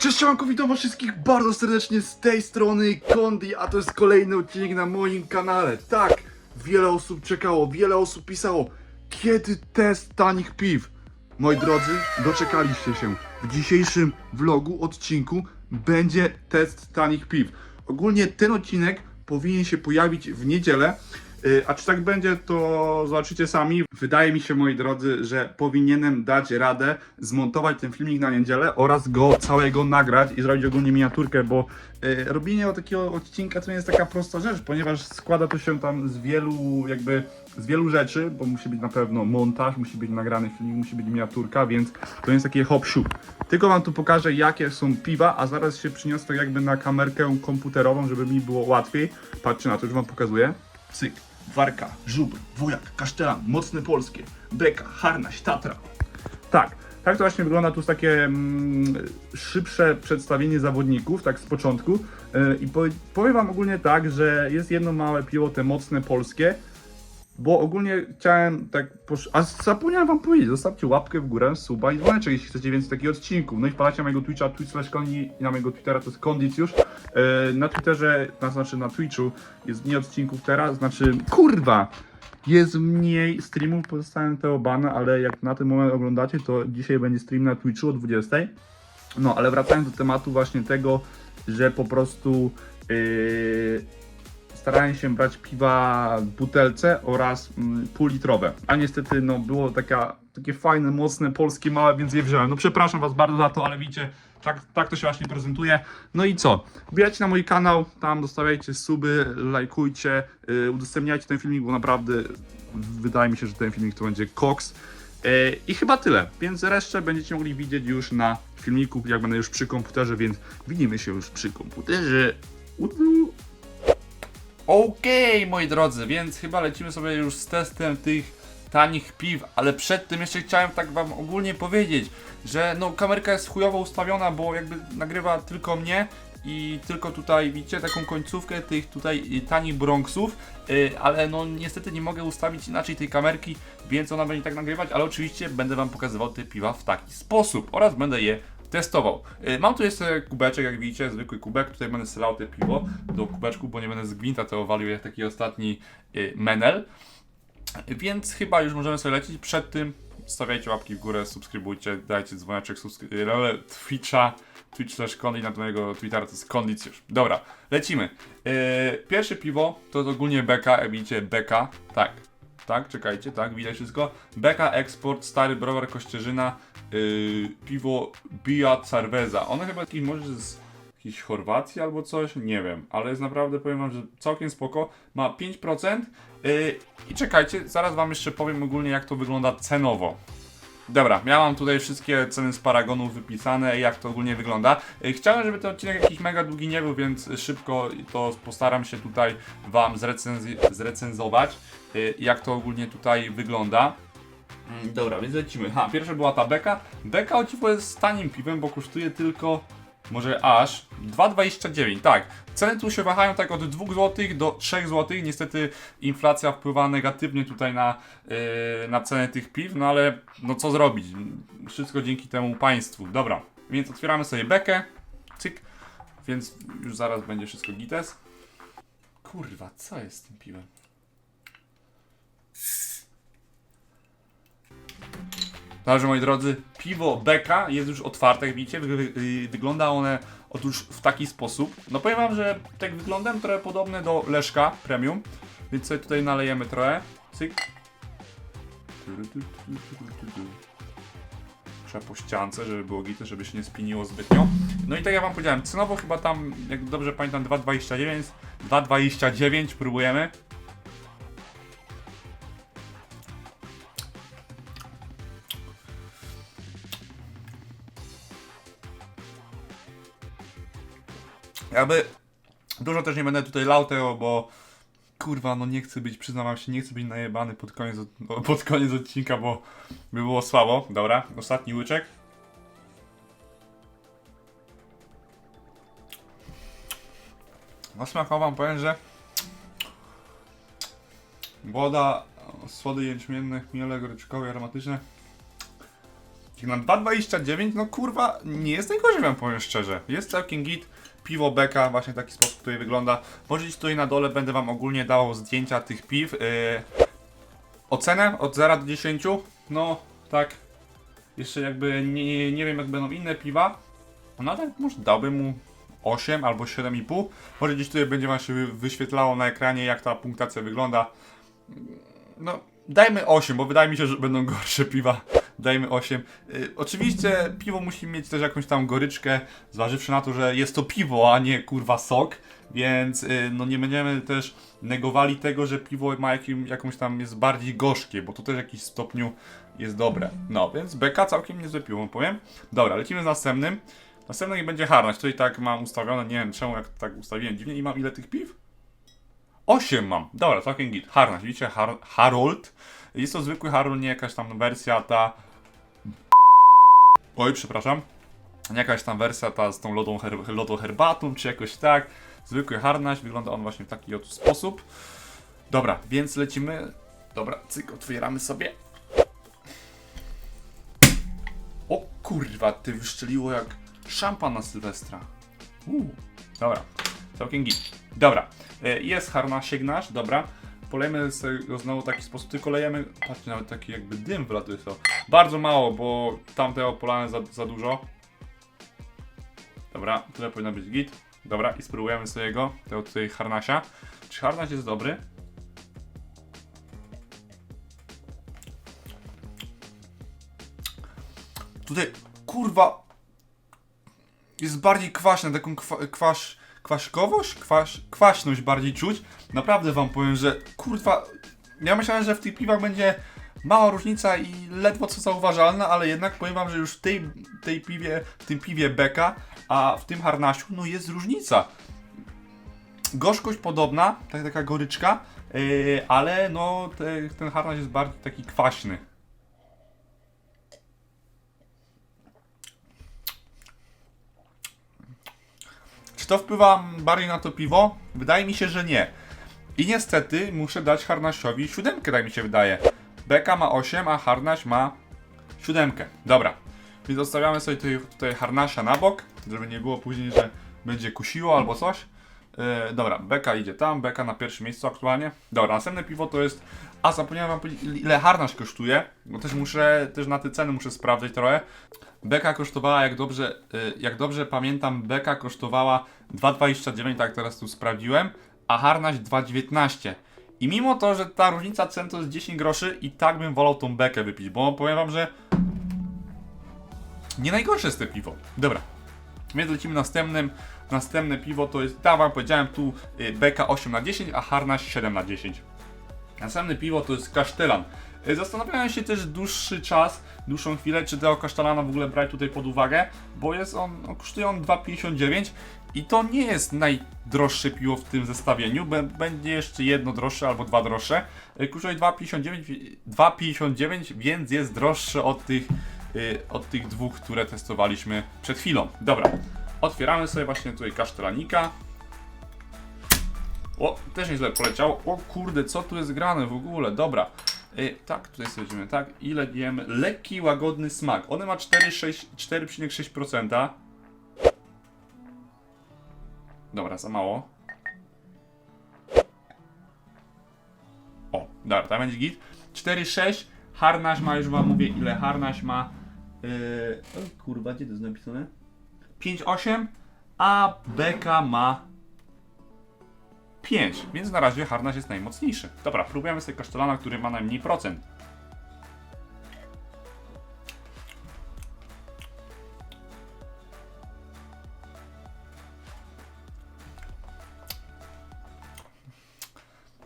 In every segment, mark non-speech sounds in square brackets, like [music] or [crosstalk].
Cześć, siemanko, witam wszystkich bardzo serdecznie z tej strony Kondi, a to jest kolejny odcinek na moim kanale. Tak, wiele osób czekało, wiele osób pisało, kiedy test tanich piw? Moi drodzy, doczekaliście się. W dzisiejszym vlogu, odcinku będzie test tanich piw. Ogólnie ten odcinek powinien się pojawić w niedzielę. Yy, A czy tak będzie, to zobaczycie sami. Wydaje mi się, moi drodzy, że powinienem dać radę zmontować ten filmik na niedzielę oraz go całego nagrać i zrobić ogólnie miniaturkę, bo yy, robienie takiego odcinka to nie jest taka prosta rzecz, ponieważ składa to się tam z wielu jakby z wielu rzeczy, bo musi być na pewno montaż, musi być nagrany filmik, musi być miniaturka, więc to nie jest takie hop. Tylko wam tu pokażę jakie są piwa, a zaraz się przyniosę jakby na kamerkę komputerową, żeby mi było łatwiej. Patrzcie na to, już wam pokazuję. Cyk, warka, żubr, wujak, kasztelan, mocne polskie, beka, harnaś, tatra. Tak, tak to właśnie wygląda. Tu jest takie mm, szybsze przedstawienie zawodników, tak z początku. Yy, I powie- powiem Wam ogólnie tak, że jest jedno małe piwo, te mocne polskie. Bo ogólnie chciałem tak. Posz... A zapomniałem wam powiedzieć, zostawcie łapkę w górę, suba i dzwoneczek, jeśli chcecie więcej takich odcinków. No i wpadacie na mojego Twitcha, twitch slash kondi i na mojego Twittera to jest kondicjusz. Yy, na Twitterze, na, znaczy na Twitchu jest mniej odcinków teraz, znaczy kurwa! Jest mniej streamów, pozostałem tego bana, ale jak na ten moment oglądacie, to dzisiaj będzie stream na Twitchu o 20. No, ale wracając do tematu właśnie tego, że po prostu yy, starałem się brać piwa w butelce oraz mm, półlitrowe. A niestety no, było taka, takie fajne, mocne, polskie, małe, więc je wziąłem. No przepraszam Was bardzo za to, ale widzicie, tak, tak to się właśnie prezentuje. No i co? Wbijajcie na mój kanał, tam dostawiajcie suby, lajkujcie, yy, udostępniajcie ten filmik, bo naprawdę wydaje mi się, że ten filmik to będzie koks. Yy, I chyba tyle, więc resztę będziecie mogli widzieć już na filmiku, jak będę już przy komputerze, więc widzimy się już przy komputerze. Okej, moi drodzy, więc chyba lecimy sobie już z testem tych tanich piw, ale przed tym jeszcze chciałem tak wam ogólnie powiedzieć, że no kamerka jest chujowo ustawiona, bo jakby nagrywa tylko mnie i tylko tutaj widzicie taką końcówkę tych tutaj y, tanich Bronxów, y, ale no niestety nie mogę ustawić inaczej tej kamerki, więc ona będzie tak nagrywać, ale oczywiście będę wam pokazywał te piwa w taki sposób oraz będę je testował. Y, Mam tu jeszcze kubeczek, jak widzicie, zwykły kubek. Tutaj będę strzelał te piwo do kubeczku, bo nie będę z gwinta tego walił jak taki ostatni y, menel. Więc chyba już możemy sobie lecieć. Przed tym stawiajcie łapki w górę, subskrybujcie, dajcie dzwoneczek, subskry- y, Twitcha, Twitch slash Kondi, na mojego Twittera to jest Kondicjusz. Dobra, lecimy. Yy, pierwsze piwo to jest ogólnie beka, jak widzicie, beka, tak, tak, czekajcie, tak, widać wszystko. Beka Export, stary browar Kościerzyna, yy, piwo Bia Cerveza. Ono chyba jakiś może z jakiejś Chorwacji albo coś, nie wiem, ale jest naprawdę, powiem wam, że całkiem spoko. Ma 5% yy, i czekajcie, zaraz wam jeszcze powiem ogólnie jak to wygląda cenowo. Dobra, miałam tutaj wszystkie ceny z paragonów wypisane, jak to ogólnie wygląda. Yy, Chciałem, żeby ten odcinek jakiś mega długi nie był, więc szybko to postaram się tutaj Wam zrecenzować, yy, jak to ogólnie tutaj wygląda. Mm, Dobra, więc lecimy. Ha, pierwsza była ta beka. Beka o dziwo jest tanim piwem, bo kosztuje tylko może aż 2,29. Tak, ceny tu się wahają tak od 2 zł do 3 zł. Niestety inflacja wpływa negatywnie tutaj na, yy, na cenę tych piw, no ale no co zrobić? Wszystko dzięki temu państwu. Dobra, więc otwieramy sobie bekę. Cyk. Więc już zaraz będzie wszystko gites. Kurwa, co jest z tym piwem? Dobrze, moi drodzy, piwo Beka jest już otwarte, jak widzicie, wy, wy, wygląda one otóż w taki sposób. No powiem wam, że tak wyglądem trochę podobne do Leszka Premium, więc sobie tutaj nalejemy trochę. Cyk. Po ściance, żeby było gity, żeby się nie spiniło zbytnio. No i tak jak wam powiedziałem, cenowo chyba tam, jak dobrze pamiętam, 2,29. 2,29 próbujemy. Jakby dużo też nie będę tutaj lał tego, bo kurwa, no nie chcę być, przyznam się, nie chcę być najebany pod koniec, no, [laughs] pod koniec odcinka, bo by było słabo. Dobra, ostatni łyczek. No smakowo wam powiem, że woda, słody jęczmienne, chmiele goryczkowe, aromatyczne. Na 2,29, no kurwa, nie jest najgorzej, wam powiem szczerze. Jest całkiem git. Piwo Beka, właśnie w taki sposób tutaj wygląda. Może gdzieś tutaj na dole będę wam ogólnie dawał zdjęcia tych piw. Yy, ocenę od 0 do 10, no tak. Jeszcze jakby nie, nie wiem jak będą inne piwa. No ale może dałbym mu 8 albo 7,5. Może gdzieś tutaj będzie wam się wy- wyświetlało na ekranie jak ta punktacja wygląda. No, dajmy 8, bo wydaje mi się, że będą gorsze piwa. Dajmy 8. Y, oczywiście piwo musi mieć też jakąś tam goryczkę, zważywszy na to, że jest to piwo, a nie kurwa sok, więc y, no nie będziemy też negowali tego, że piwo ma jakim, jakąś tam jest bardziej gorzkie, bo to też w jakimś stopniu jest dobre. No, więc beka całkiem niezłe piwo, powiem. Dobra, lecimy z następnym. Następny niech będzie harnaś. Tutaj tak mam ustawione, nie wiem czemu jak tak ustawiłem dziwnie i mam ile tych piw? 8 mam. Dobra, całkiem git. Harnaś, widzicie? Har Harold. Jest to zwykły Harold, nie jakaś tam wersja ta... Oj, przepraszam. Jakaś tam wersja ta z tą lodą, her lodą herbatą, czy jakoś tak. Zwykły harnaś, wygląda on właśnie w taki oto sposób. Dobra, więc lecimy. Dobra, cyk, otwieramy sobie. O kurwa, ty wyszczeliło jak szampan na Sylwestra. Uuu, dobra, całkiem git. Dobra, e, jest harnasiek nasz, dobra. Polejemy go znowu w taki sposób, tylko lejemy, patrzcie, nawet taki jakby dym wylatuje z tego. Bardzo mało, bo tamte polane za, za dużo. Dobra, tyle powinno być git. Dobra, i spróbujemy sobie go, tego tutaj harnasia. Czy harnaś jest dobry? Tutaj, kurwa, jest bardziej kwaśna, taką kwa, kwaś, kwaśkowość, kwaś, kwaśność bardziej czuć. Naprawdę wam powiem, że kurwa, ja myślałem, że w tych piwach będzie mała różnica i ledwo co zauważalna, ale jednak powiem wam, że już w tej, tej piwie, w tym piwie beka, a w tym harnasiu, no jest różnica. Gorzkość podobna, tak, taka goryczka, yy, ale no te, ten harnaś jest bardziej taki kwaśny. To wpływa bardziej na to piwo? Wydaje mi się, że nie. I niestety muszę dać Harnasiowi siódemkę, tak mi się wydaje. Beka ma 8, a Harnaś ma siódemkę. Dobra. Więc zostawiamy sobie tutaj, tutaj na bok, żeby nie było później, że będzie kusiło albo coś. Yy, dobra, Beka idzie tam, Beka na pierwszym miejscu aktualnie. Dobra, następne piwo to jest... A, zapomniałem wam powiedzieć, ile Harnaś kosztuje. Bo też muszę, też na te ceny muszę sprawdzić trochę. Beka kosztowała, jak dobrze, y, jak dobrze pamiętam, Beka kosztowała 2,29, tak teraz tu sprawdziłem, a Harnaś 2,19. I mimo to, że ta różnica cen to jest 10 groszy, i tak bym wolał tą Bekę wypić, bo powiem wam, że nie najgorsze jest te piwo. Dobra, więc lecimy następnym. Następne piwo to jest, tak wam powiedziałem, tu y, Beka 8 na 10, a Harnaś 7 na 10. Następne piwo to jest kasztelan. Y, Zastanawiałem się też dłuższy czas, dłuższą chwilę, czy tego kasztelana w ogóle brać tutaj pod uwagę, bo jest on, no, kosztuje on 2,59 i to nie jest najdroższe piwo w tym zestawieniu, Bę- będzie jeszcze jedno droższe albo dwa droższe. Y, Kosztuje 2,59, 2,59, więc jest droższe od tych, od tych dwóch, które testowaliśmy przed chwilą. Dobra, otwieramy sobie właśnie tutaj kasztelanika. O, też nieźle poleciało. O kurde, co tu jest grane w ogóle? Dobra. Y, tak, tutaj stwierdzimy, tak. Ile jemy? Lekki, łagodny smak. One ma 4,6 4,6%. Dobra, za mało. O, dobra, tam będzie git. 4,6. Harnaś ma, już wam mówię ile harnaś ma. Yy, o kurwa, gdzie to jest napisane? 5,8. A Beka ma 5, więc na razie harnaś jest najmocniejszy. Dobra, próbujemy sobie kasztelana, który ma najmniej procent.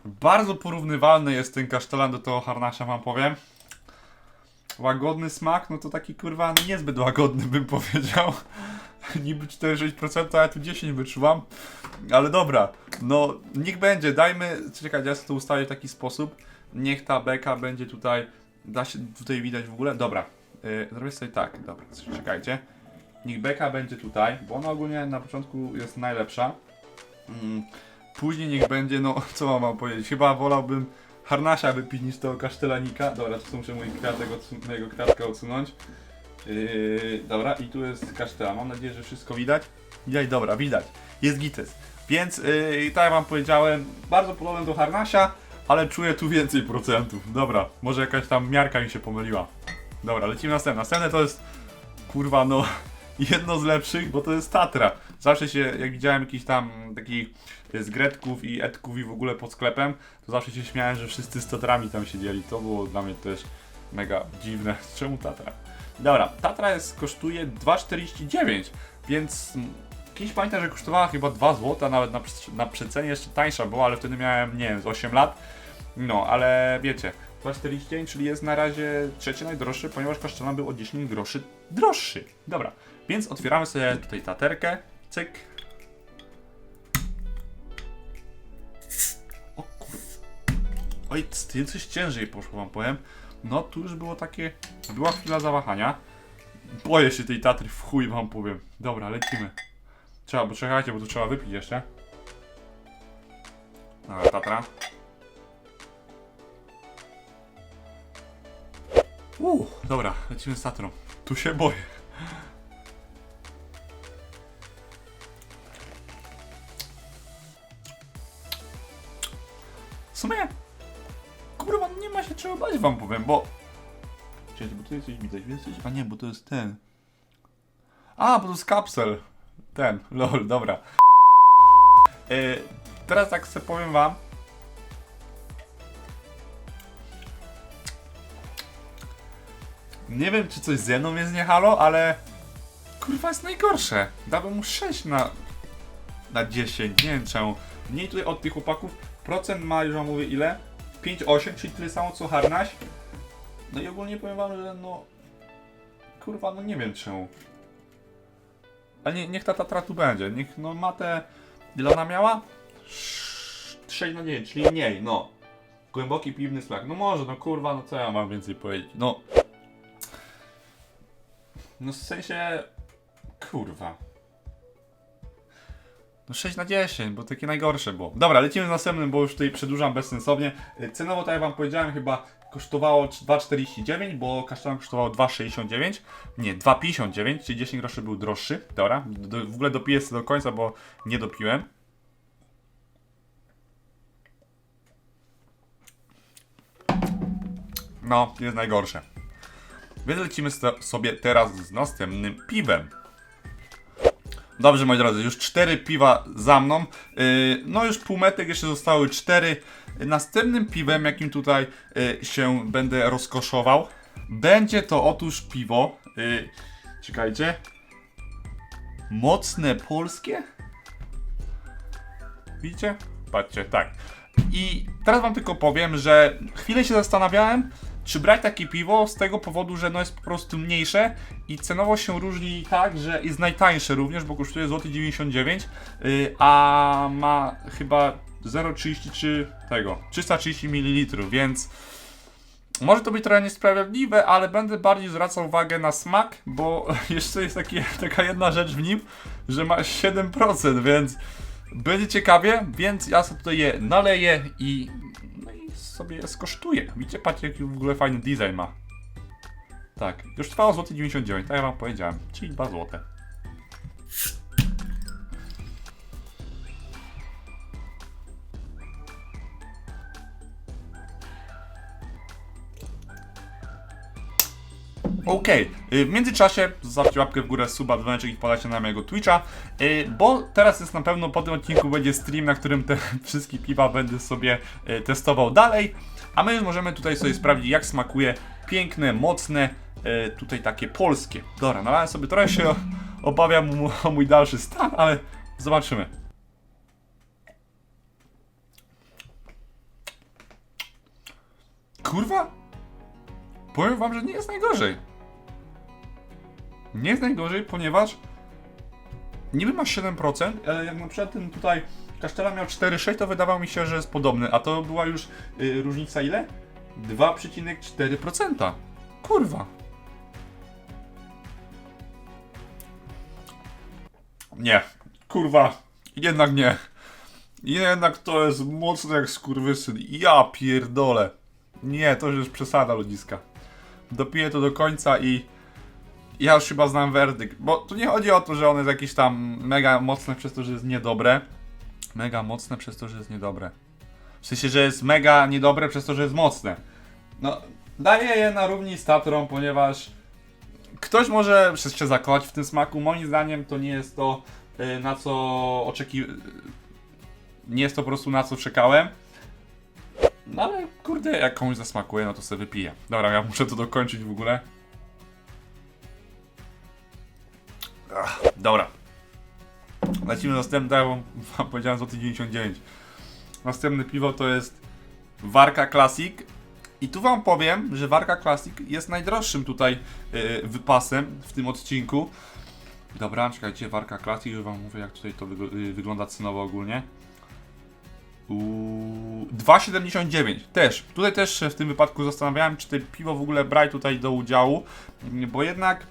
Bardzo porównywalny jest ten kasztelan do tego harnasia, wam powiem. Łagodny smak, no to taki kurwa niezbyt łagodny bym powiedział. Niby 4-6%, a ja tu 10 wyczuwam. Ale dobra, no niech będzie, dajmy, czekaj, ja sobie to ustawię w taki sposób, niech ta beka będzie tutaj, da się tutaj widać w ogóle, dobra, yy, zrobię sobie tak, dobra, czekajcie, niech beka będzie tutaj, bo ona ogólnie na początku jest najlepsza, mm, później niech będzie, no co mam powiedzieć, chyba wolałbym harnasia wypić niż tego kasztelanika, dobra, tu muszę mój kwiatek odsun- mojego kwiatka odsunąć, Yy, dobra, i tu jest kasztela. Mam nadzieję, że wszystko widać. Widać, dobra, widać. Jest gites. Więc, yy, tak jak wam powiedziałem, bardzo podobny do harnasia, ale czuję tu więcej procentów. Dobra, może jakaś tam miarka mi się pomyliła. Dobra, lecimy następne. Następne to jest, kurwa, no, [laughs] jedno z lepszych, bo to jest Tatra. Zawsze się, jak widziałem jakichś tam takich z Gretków i Edków i w ogóle pod sklepem, to zawsze się śmiałem, że wszyscy z Tatrami tam siedzieli. To było dla mnie też mega dziwne. [laughs] Czemu Tatra? Dobra, Tatra jest, kosztuje 2,49, więc kiedyś pamiętam, że kosztowała chyba 2 zł, nawet na, na przecenie jeszcze tańsza była, ale wtedy miałem, nie wiem, z 8 lat. No, ale wiecie, 2,49, czyli jest na razie trzeci najdroższy, ponieważ kasztana był o 10 groszy droższy. Dobra, więc otwieramy sobie tutaj taterkę, cyk. O kur... Oj, z tym coś ciężej poszło wam powiem. No, tu już było takie, była chwila zawahania. Boję się tej tatry, w chuj wam powiem. Dobra, lecimy. Trzeba, bo czekajcie, bo tu trzeba wypić jeszcze. Dobra, tatra. Uuu, dobra, lecimy z tatrą. Tu się boję. Wam powiem, bo... Czekajcie, bo tu jest coś widać, jest coś... A nie, bo to jest ten... A, bo to jest kapsel. Ten, lol, dobra. Yy, teraz tak sobie powiem wam, Nie wiem, czy coś ze mną jest nie halo, ale kurwa jest najgorsze. Dałbym mu 6 na, na 10. Nie wiem czemu. Mniej tutaj od tych chłopaków. Procent ma, już wam mówię ile? 5,8, czyli tyle samo co Harnaś. No i ogólnie powiem wam, że no... Kurwa, no nie wiem czemu. A nie, niech ta Tatra tu będzie. Niech no ma te... Ile ona miała? 6 na 9, czyli mniej, no. Głęboki piwny smak. No może, no kurwa, no co ja mam więcej powiedzieć? No, no w sensie. Kurwa. No 6 na 10, bo takie najgorsze było. Dobra, lecimy z następnym, bo już tutaj przedłużam bezsensownie. Y, Cenowo, tak jak wam powiedziałem, chyba kosztowało 2,49, bo kasztan kosztował 2,69. Nie, 2,59, czyli 10 groszy był droższy. Dobra, do, w ogóle dopiję sobie do końca, bo nie dopiłem. No, jest najgorsze. Więc lecimy sobie teraz z następnym piwem. Dobrze, moi drodzy, już cztery piwa za mną. Yy, no już półmetek, jeszcze zostały cztery. Następnym piwem, jakim tutaj yy, się będę rozkoszował, będzie to otóż piwo. Yy, czekajcie. Mocne polskie? Widzicie? Patrzcie, tak. I teraz wam tylko powiem, że chwilę się zastanawiałem, czy brać takie piwo z tego powodu, że no jest po prostu mniejsze i cenowo się różni tak, że jest najtańsze również, bo kosztuje złoty 99, yy, a ma chyba 0,33 tego, 330 ml, więc może to być trochę niesprawiedliwe, ale będę bardziej zwracał uwagę na smak, bo [laughs] jeszcze jest takie, taka jedna rzecz w nim, że ma 7%, więc będzie ciekawie, więc ja sobie tutaj je naleję i sobie je skosztuję. Widzicie, patrzcie jaki w ogóle fajny design ma. Tak, już trwało złoty 99, tak jak wam powiedziałem, czyli 2 złote. Okej, y, w międzyczasie zostawcie łapkę w górę, suba, dzwoneczek i wpadajcie na mojego Twitcha, y, bo teraz jest na pewno po tym odcinku będzie stream, na którym te [laughs] wszystkie piwa będę sobie y, testował dalej, a my możemy tutaj sobie sprawdzić jak smakuje piękne, mocne, y, tutaj takie polskie. Dobra, nalałem sobie trochę się [laughs] obawiam o mój dalszy stan, ale zobaczymy. Kurwa? Powiem wam, że nie jest najgorzej. Nie jest najgorzej, ponieważ niby ma 7%, ale jak na przykład ten tutaj Kasztela miał 4,6, to wydawało mi się, że jest podobny, a to była już y, różnica ile? 2,4%. Kurwa. Nie, kurwa, jednak nie. Jednak to jest mocno jak skurwysyn. Ja pierdolę. Nie, to już przesada ludziska. Dopiję to do końca i ja już chyba znam werdykt, bo tu nie chodzi o to, że ono jest jakieś tam mega mocne przez to, że jest niedobre. Mega mocne przez to, że jest niedobre. W sensie, że jest mega niedobre przez to, że jest mocne. No, daję je na równi z Tatrą, ponieważ ktoś może się zakochać w tym smaku. Moim zdaniem to nie jest to, y, na co oczekiwałem. Nie jest to po prostu na co czekałem. No ale kurde, jak komuś zasmakuje, no to sobie wypiję. Dobra, ja muszę to dokończyć w ogóle. Ach, dobra. Lecimy następne, tak jak wam- powiedziałem, za 99. Następne piwo to jest Warka Classic. I tu wam powiem, że Warka Classic jest najdroższym tutaj yy, wypasem w tym odcinku. Dobra, czekajcie, Warka Classic, już wam mówię jak tutaj to wygl- yy, wygląda cenowo ogólnie. Uuu, 2,79 też. Tutaj też w tym wypadku zastanawiałem, czy te piwo w ogóle brać tutaj do udziału, bo jednak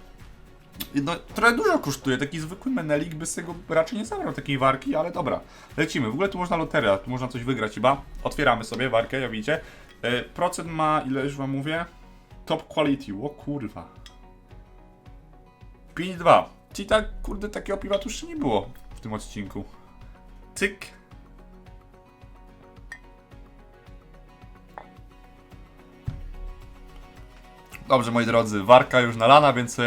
no, trochę dużo kosztuje. Taki zwykły menelik by z tego raczej nie zabrał takiej warki, ale dobra. Lecimy. W ogóle tu można loteria, tu można coś wygrać chyba. Otwieramy sobie warkę, jak widzicie. E, procent ma, ile już wam mówię? Top quality, o kurwa. 5,2. Czyli tak, kurde, takiego piwa tu jeszcze nie było w tym odcinku. Cyk. Dobrze, moi drodzy, warka już nalana, więc yy,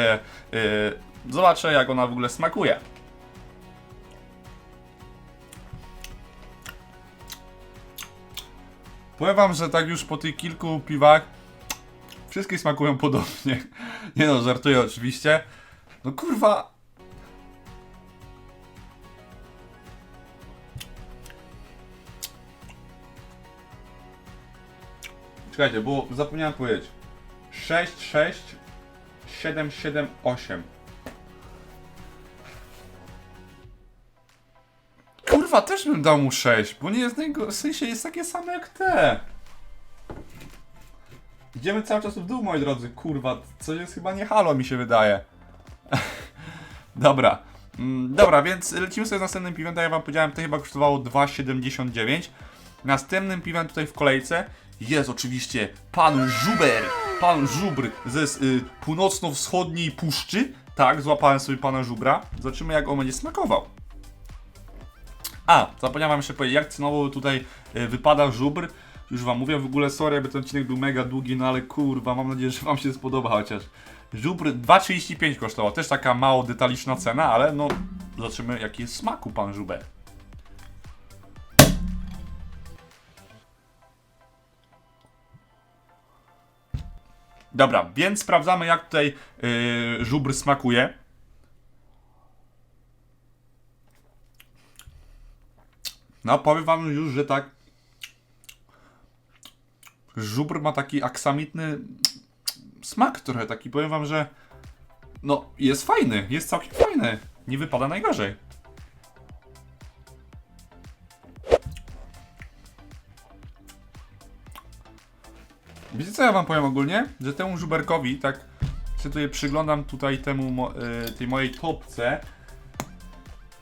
zobaczę, jak ona w ogóle smakuje. Powiem wam, że tak już po tych kilku piwach wszystkie smakują [laughs] podobnie. Nie no, żartuję oczywiście. No kurwa. Czekajcie, bo zapomniałem powiedzieć. 6, 6, 7, 7, 8. Kurwa, też bym dał mu 6, bo nie jest najgo... w sensie jest takie same jak te. Idziemy cały czas w dół, moi drodzy, kurwa, co jest chyba nie halo, mi się wydaje. [laughs] Dobra. Mm, Dobra, więc lecimy sobie z następnym piwem, tak jak wam powiedziałem, to chyba kosztowało 2,79. Następnym piwem tutaj w kolejce jest oczywiście pan Żuber, pan Żubr ze y, północno-wschodniej puszczy. Tak, złapałem sobie pana Żubra. Zobaczymy jak on będzie smakował. A, zapomniałem wam jeszcze powiedzieć, jak cenowo tutaj y, wypada Żubr. Już wam mówię, w ogóle sorry, jakby ten odcinek był mega długi, no ale kurwa, mam nadzieję, że wam się spodoba chociaż. Żubr 2,35 kosztował, też taka mało detaliczna cena, ale no zobaczymy jaki jest smaku pan Żuber. Dobra, więc sprawdzamy jak tutaj yy, żubr smakuje. No, powiem wam już, że tak. Żubr ma taki aksamitny smak trochę taki. Powiem wam, że no, jest fajny, jest całkiem fajny. Nie wypada najgorzej. Co ja wam powiem ogólnie? Że temu żuberkowi, tak tutaj przyglądam tutaj temu, y, tej mojej topce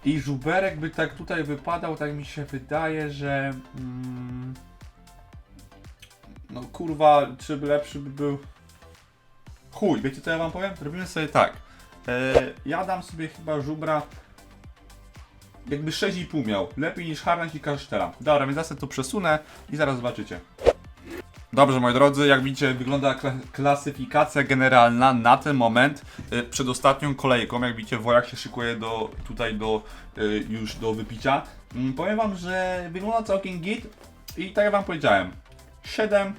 i żuberek by tak tutaj wypadał, tak mi się wydaje, że mm, no kurwa, czy by lepszy by był chuj, wiecie co ja wam powiem? Robimy sobie tak, e, ja dam sobie chyba żubra jakby 6,5 miał, lepiej niż Harnaś i Kasztela. Dobra, więc ja to przesunę i zaraz zobaczycie. Dobrze, moi drodzy, jak widzicie, wygląda kla- klasyfikacja generalna na ten moment y, przed ostatnią kolejką. Jak widzicie, wojak się szykuje do, tutaj do, y, już do wypicia. Mm, powiem wam, że wygląda całkiem git i tak jak wam powiedziałem, 7,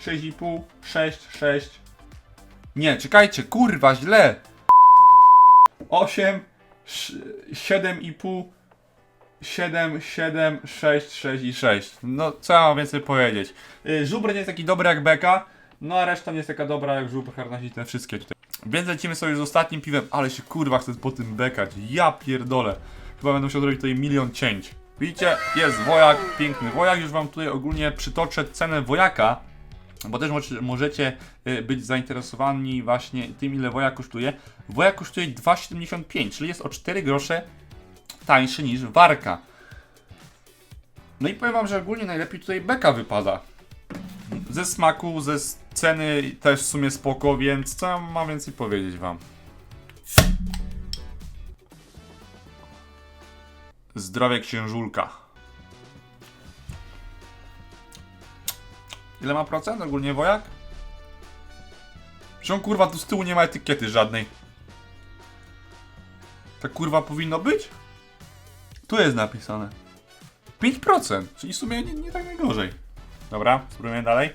6,5, 6, 6. Nie, czekajcie, kurwa, źle. 8, 7,5, 7, 7, 6, 6 i 6. No, co ja mam więcej powiedzieć? Yy, żubr nie jest taki dobry jak Beka, no a reszta nie jest taka dobra jak żubr, harnaś i te wszystkie tutaj. Więc lecimy sobie z ostatnim piwem, ale się kurwa chcę po tym bekać. Ja pierdolę. Chyba będę musiał zrobić tutaj milion cięć. Widzicie, jest wojak, piękny wojak. Już wam tutaj ogólnie przytoczę cenę wojaka, bo też możecie y, być zainteresowani właśnie tym, ile wojak kosztuje. Wojak kosztuje 2,75, czyli jest o 4 grosze tańszy niż warka. No i powiem wam, że ogólnie najlepiej tutaj beka wypada. Ze smaku, ze ceny też w sumie spoko, więc co mam więcej powiedzieć wam? Zdrowie księżulka. Ile ma procent ogólnie wojak? On kurwa tu z tyłu nie ma etykiety żadnej. Tak kurwa powinno być? Tu jest napisane. 5%, czyli w sumie nie, nie tak najgorzej. Dobra, spróbujemy dalej.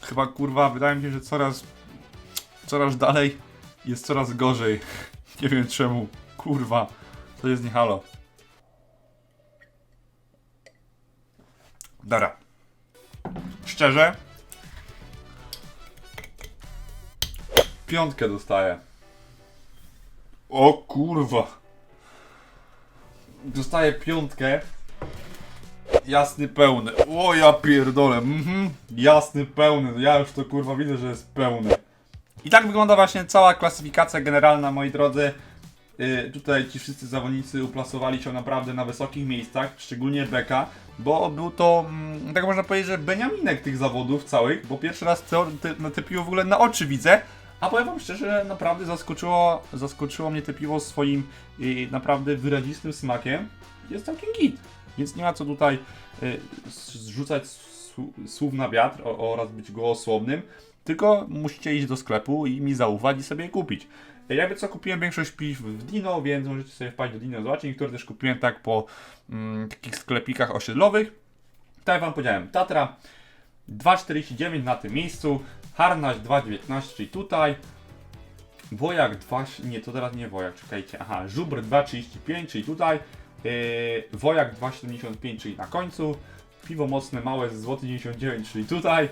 Chyba kurwa, wydaje mi się, że coraz coraz dalej jest coraz gorzej. [laughs] Nie wiem czemu. Kurwa, to jest nie halo. Dobra. Szczerze, piątkę dostaję. O kurwa. Dostaję piątkę. Jasny pełny. O ja pierdolę. Mhm. Jasny pełny. Ja już to kurwa widzę, że jest pełny. I tak wygląda właśnie cała klasyfikacja generalna, moi drodzy. Yy, tutaj ci wszyscy zawodnicy uplasowali się naprawdę na wysokich miejscach, szczególnie Beka, bo był to, mm, tak można powiedzieć, że Beniaminek tych zawodów całych, bo pierwszy raz te, te piwo w ogóle na oczy widzę, a powiem wam szczerze, naprawdę zaskoczyło, zaskoczyło mnie te piwo swoim yy, naprawdę wyrazistym smakiem. Jest całkiem git, więc nie ma co tutaj yy, zrzucać słów na wiatr o, oraz być gołosłownym, tylko musicie iść do sklepu i mi zaufać i sobie je kupić. Jakby co kupiłem większość piw w Dino, więc możecie sobie wpaść do Dino zobaczyć. Niektóre też kupiłem tak po mm, takich sklepikach osiedlowych. Tak jak wam powiedziałem, Tatra 2,49 na tym miejscu, Harnaś 2,19 czyli tutaj, Wojak 2, nie to teraz nie Wojak, czekajcie, aha, Żubr 2,35 czyli tutaj, yy, Wojak 2,75 czyli na końcu, Piwo mocne małe złoty 99 czyli tutaj,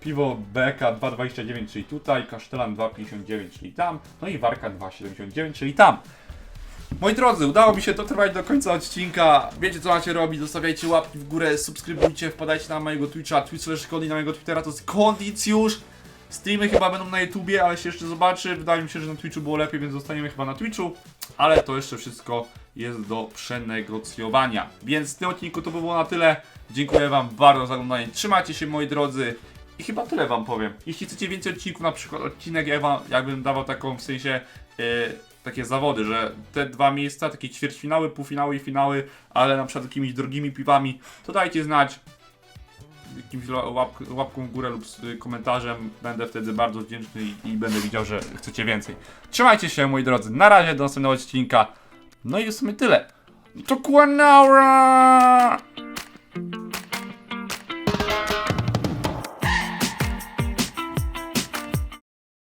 Piwo BK 2,29 czyli tutaj, Kasztelan 2,59 czyli tam, no i Warka 2,79 czyli tam. Moi drodzy, udało mi się dotrwać do końca odcinka. Wiecie co macie robić, zostawiajcie łapki w górę, subskrybujcie, wpadajcie na mojego Twitcha, Twitch slash Kondi, na mojego Twittera, to jest Kondicjusz. Streamy chyba będą na YouTubie, ale się jeszcze zobaczy. Wydaje mi się, że na Twitchu było lepiej, więc zostaniemy chyba na Twitchu. Ale to jeszcze wszystko jest do przenegocjowania. Więc w tym odcinku to by było na tyle. Dziękuję Wam bardzo za oglądanie. Trzymajcie się moi drodzy. I chyba tyle Wam powiem. Jeśli chcecie więcej odcinków, na przykład odcinek, jak wam, jakbym dawał taką w sensie yy, takie zawody, że te dwa miejsca, takie ćwierćfinały, półfinały i finały, ale na przykład jakimiś drogimi piwami, to dajcie znać jakimś łap, łapką w górę lub komentarzem. Będę wtedy bardzo wdzięczny i, i będę widział, że chcecie więcej. Trzymajcie się moi drodzy. Na razie do następnego odcinka. No i w sumie tyle. To Kuanaura!